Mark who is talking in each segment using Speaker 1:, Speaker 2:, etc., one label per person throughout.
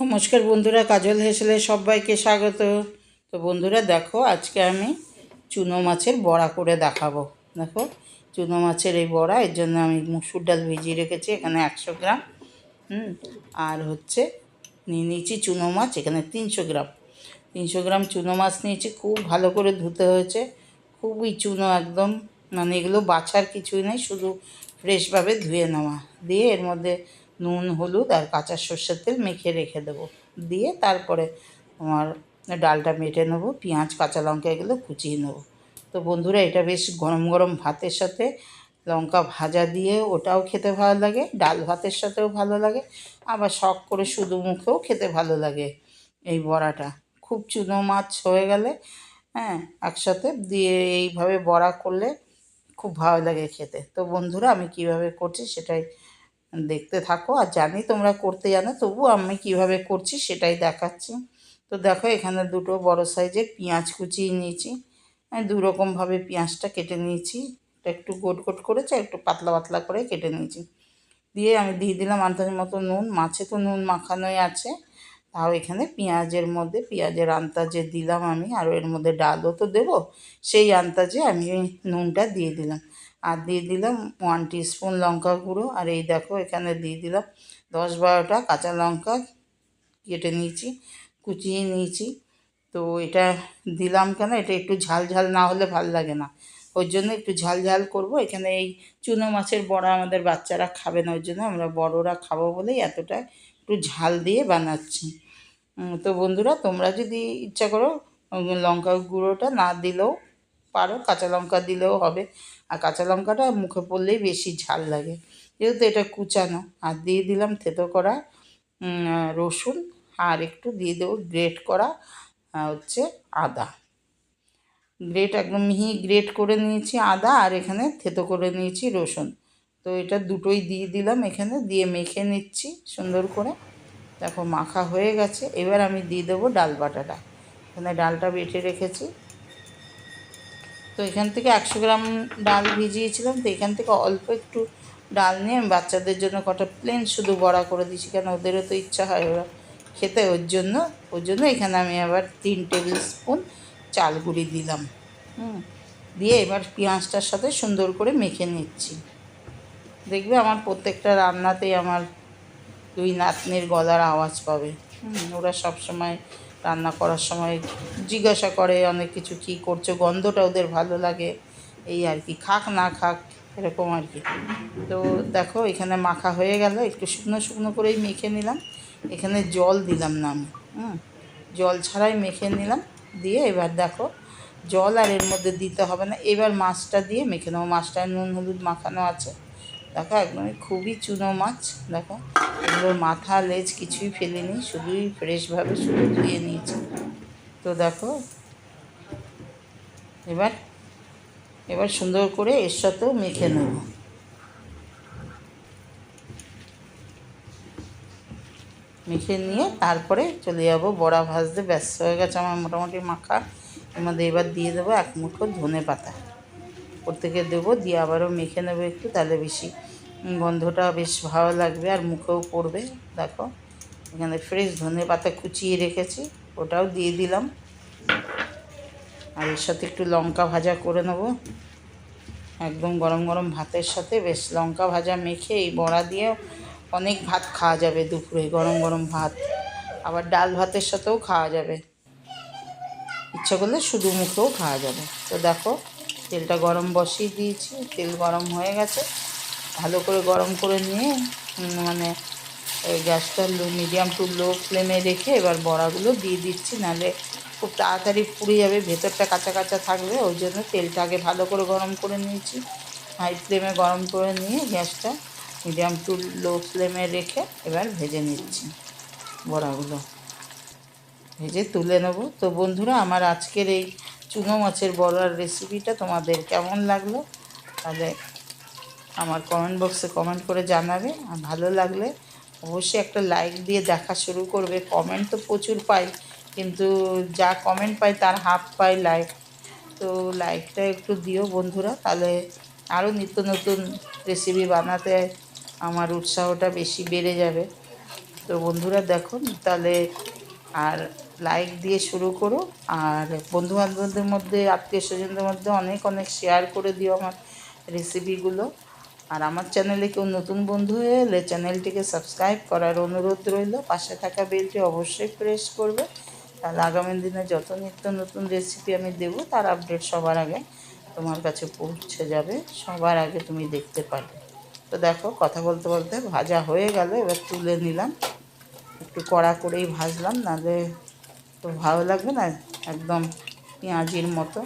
Speaker 1: নমস্কার বন্ধুরা, কাজল হেসেলে সবাইকে স্বাগত। তো বন্ধুরা, দেখো, আজকে আমি চুনো মাছের বড়া করে দেখাবো। দেখো, চুনো মাছের এই বড়া, এর জন্য আমি মুসুর ডাল ভিজিয়ে রেখেছি, এখানে একশো গ্রাম। হুম, আর হচ্ছে নিয়ে নিয়েছি চুনো মাছ, এখানে তিনশো গ্রাম। তিনশো গ্রাম চুনো মাছ নিয়েছি, খুব ভালো করে ধুতে হয়েছে। খুবই চুনো একদম মানে এগুলো বাছার কিছুই নেই, শুধু ফ্রেশভাবে ধুয়ে নেওয়া। দিয়ে এর মধ্যে নুন, হলুদ আর কাঁচা সর্ষের তেল মেখে রেখে দেবো। দিয়ে তারপরে আমার ডালটা মেটে নেব, পেঁয়াজ, কাঁচা লঙ্কা এগুলো কুচিয়ে নেব। তো বন্ধুরা, এটা বেশ গরম গরম ভাতের সাথে লঙ্কা ভাজা দিয়ে ওটাও খেতে ভালো লাগে, ডাল ভাতের সাথেও ভালো লাগে, আবার শখ করে শুধু মুখেও খেতে ভালো লাগে এই বড়াটা। খুব চুনো মাছ হয়ে গেলে হ্যাঁ একসাথে দিয়ে এইভাবে বড়া করলে খুব ভালো লাগে খেতে। তো বন্ধুরা, আমি কীভাবে করছি সেটাই দেখতে থাকো আর জানি তোমরা করতে জানো তবু আমি কীভাবে করছি সেটাই দেখাচ্ছি। তো দেখো, এখানে দুটো বড় সাইজের পেঁয়াজ কুচিয়ে নিয়েছি। আমি দু রকমভাবে পেঁয়াজটা কেটে নিয়েছি। এটা একটু গোট গোট করেছে, একটু পাতলা পাতলা করে কেটে নিয়েছি। দিয়ে আমি দিয়ে দিলাম আন্দাজ মতো নুন, মাছে তো নুন মাখানোই আছে। তাও এখানে পেঁয়াজের মধ্যে, পেঁয়াজের আন্তাজে দিলাম আমি, আর এর মধ্যে ডালও তো দেবো। সেই আন্তাজে আমি নুনটা দিয়ে দিলাম। আর দিয়ে দিলাম ওয়ান স্পুন লঙ্কা গুঁড়ো। আর এই দেখো, এখানে দিয়ে দিলাম দশ বারোটা কাঁচা লঙ্কা কেটে নিয়েছি, কুচিয়ে নিয়েছি। তো এটা দিলাম কেন? এটা একটু ঝাল ঝাল না হলে ভালো লাগে না। ওই জন্য একটু ঝাল ঝাল করব। এখানে এই চুনো মাছের বড়া আমাদের বাচ্চারা খাবে না, ওই জন্য আমরা বড়রা খাব বলেই এতটা একটু ঝাল দিয়ে বানাচ্ছি। তো বন্ধুরা, তোমরা যদি ইচ্ছা করো লঙ্কা গুঁড়োটা না দিলেও পারো, কাঁচা লঙ্কা দিলেও হবে। আর কাঁচা লঙ্কাটা মুখে পড়লেই বেশি ঝাল লাগে। যেহেতু এটা কুচানো, আর দিয়ে দিলাম থেতো করা রসুন, আর একটু দিয়ে দেবো গ্রেট করা হচ্ছে আদা। গ্রেট একদম মিহি গ্রেট করে নিয়েছি আদা, আর এখানে থেতো করে নিয়েছি রসুন। তো এটা দুটোই দিয়ে দিলাম এখানে, দিয়ে মেখে নিচ্ছি সুন্দর করে। দেখো মাখা হয়ে গেছে, এবার আমি দিয়ে দেবো ডাল বাটাটা। এখানে ডালটা বেটে রেখেছি। তো এখান থেকে একশো গ্রাম ডাল ভিজিয়েছিলাম, তো এখান থেকে অল্প একটু ডাল নিয়ে আমি বাচ্চাদের জন্য কটা প্লেন শুধু বড়া করে দিয়েছি, কেন ওদেরও তো ইচ্ছা হয় ওরা খেতে, ওর জন্য ওর জন্য এখানে আমি আবার তিন টেবিল স্পুন চাল গুঁড়ি দিলাম। হুম, দিয়ে এবার পেঁয়াজটার সাথে সুন্দর করে মেখে নিচ্ছি। দেখবে আমার প্রত্যেকটা রান্নাতেই আমার দুই নাতনির গলার আওয়াজ পাবে। হুম, ওরা সবসময় রান্না করার সময় জিজ্ঞাসা করে অনেক কিছু কী করছ, গন্ধটা ওদের ভালো লাগে, এই আর কি, খাক না খাক, এরকম আর কি। তো দেখো এখানে মাখা হয়ে গেল, একটু শুকনো শুকনো করেই মেখে নিলাম। এখানে জল দিলাম না আমি, হুম, জল ছাড়াই মেখে নিলাম। দিয়ে এবার দেখো জল আর এর মধ্যে দিতে হবে না, এবার মাছটা দিয়ে মেখে নেব। মাছটায় নুন, হলুদ মাখানো আছে। দেখো একদমই খুবই চুনো মাছ, দেখো। এগুলোর মাথা, লেজ কিছুই ফেলিনি, শুধুই ফ্রেশভাবে শুধু ধুয়ে নিয়েছি। তো দেখো, এবার এবার সুন্দর করে এর সাথেও মেখে নেব। মেখে নিয়ে তারপরে চলে যাব, বড়া ভাজতে। ব্যস্ত হয়ে গেছে আমার মোটামুটি মাখা। এর মধ্যে এবার দিয়ে দেবো এক মুঠো ধনে পাতা। ওর থেকে দেবো, দিয়ে আবারও মেখে নেব একটু, তাহলে বেশি গন্ধটা বেশ ভালো লাগবে আর মুখেও পড়বে, দেখো। এখানে ফ্রেশ ধনে পাতা কুচিয়ে রেখেছি, ওটাও দিয়ে দিলাম। আর এর সাথে একটু লঙ্কা ভাজা করে নেব। একদম গরম গরম ভাতের সাথে বেশ লঙ্কা ভাজা মেখে এই বড়া দিয়ে অনেক ভাত খাওয়া যাবে দুপুরে, গরম গরম ভাত। আবার ডাল ভাতের সাথেও খাওয়া যাবে। ইচ্ছা করলে শুধু মুখেও খাওয়া যাবে। তো দেখো তেলটা গরম বসিয়ে দিয়েছি, তেল গরম হয়ে গেছে। ভালো করে গরম করে নিয়ে মানে গ্যাসটা লো মিডিয়াম টু লো ফ্লেমে রেখে এবার বড়াগুলো দিয়ে দিচ্ছি, নাহলে খুব তাড়াতাড়ি পুড়ে যাবে, ভেতরটা কাঁচা কাঁচা থাকবে, ওই জন্য তেলটা আগে ভালো করে গরম করে নিয়েছি। হাই ফ্লেমে গরম করে নিয়ে গ্যাসটা মিডিয়াম টু লো ফ্লেমে রেখে এবার ভেজে নিচ্ছি বড়াগুলো। ভেজে তুলে নেব। তো বন্ধুরা, আমার আজকের এই চুনো মাছের বড়ার রেসিপিটা তোমাদের কেমন লাগল, তাহলে আমার কমেন্ট বক্সে কমেন্ট করে জানাবে। আর ভালো লাগলে অবশ্যই একটা লাইক দিয়ে দেখা শুরু করবে। কমেন্ট তো প্রচুর পাই, কিন্তু যা কমেন্ট পাই তার হাফ পাই লাইক তো লাইকটা একটু দিও বন্ধুরা, তাহলে আরও নিত্য নতুন রেসিপি বানাতে আমার উৎসাহটা বেশি বেড়ে যাবে। তো বন্ধুরা দেখো, তাহলে আর লাইক দিয়ে শুরু করো আর বন্ধু বান্ধবদের মধ্যে, আত্মীয় স্বজনদের মধ্যে অনেক অনেক শেয়ার করে দিও আমার রেসিপিগুলো আর আমার চ্যানেলে কেউ নতুন বন্ধু হয়ে এলে চ্যানেলটিকে সাবস্ক্রাইব করার অনুরোধ রইল। পাশে থাকা বেলটি অবশ্যই প্রেস করবে। তাহলে আগামী দিনে যত নিত্য নতুন রেসিপি আমি দেবো, তার আপডেট সবার আগে তোমার কাছে পৌঁছে যাবে। সবার আগে তুমি দেখতে পারবে। তো দেখো, কথা বলতে বলতে ভাজা হয়ে গেল। এবার তুলে নিলাম। একটু কড়া করেই ভাজলাম, নাহলে তো ভালো লাগবে না? একদম পেঁয়াজির মতো।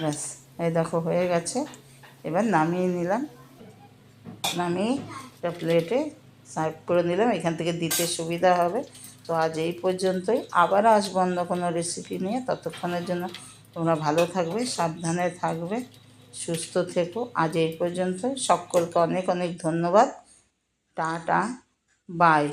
Speaker 1: ব্যাস, এই দেখো হয়ে গেছে। এবার নামিয়ে নিলাম। নামিয়ে একটা প্লেটে সার্ভ করে নিলাম। এখান থেকে দিতে সুবিধা হবে। তো আজ এই পর্যন্তই। আবার আসব অন্য কোনো রেসিপি নিয়ে। ততক্ষণের জন্য তোমরা ভালো থাকবে, সাবধানে থাকবে, সুস্থ থেকো। আজ এই পর্যন্ত সকলকে অনেক অনেক ধন্যবাদ। টাটা। বাই